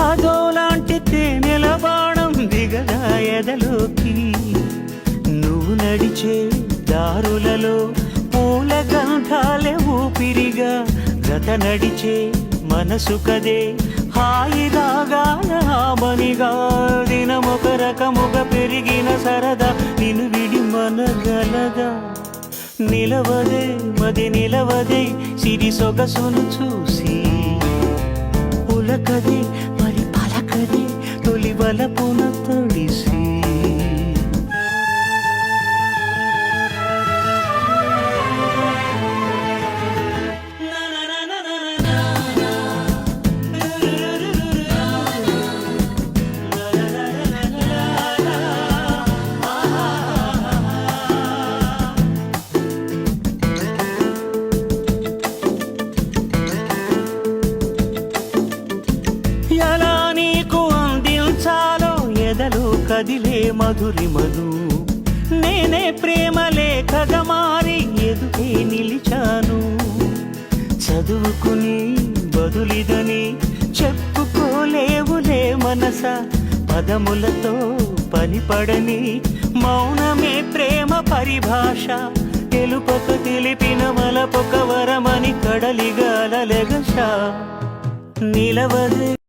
అదోలాంటి తేనెల బాణం దిగదా ఎదలోకి. నువ్వు నడిచే దారులలో పూల గంధాలే ఊపిరిగా గత నడిచే మనసు కదే హాయి దినమొక రకముగా పెరిగిన సరదా నిన్ను విడి మనగలదా. నిలవదే మది నిలవదే సిరి సొగసును చూసి. ఉలకదే பல புனத்தொழு కదిలే మధురిమను నేనే ప్రేమ లేఖగా మారి ఎదుటే నిలిచాను. చదువుకుని బదులిదని చెప్పుకోలేవులే మనస. పదములతో పనిపడని మౌనమే ప్రేమ పరిభాష. తెలుపక తెలిపిన మలపొక వరమని కడలిగాల లెగష నిలవదే.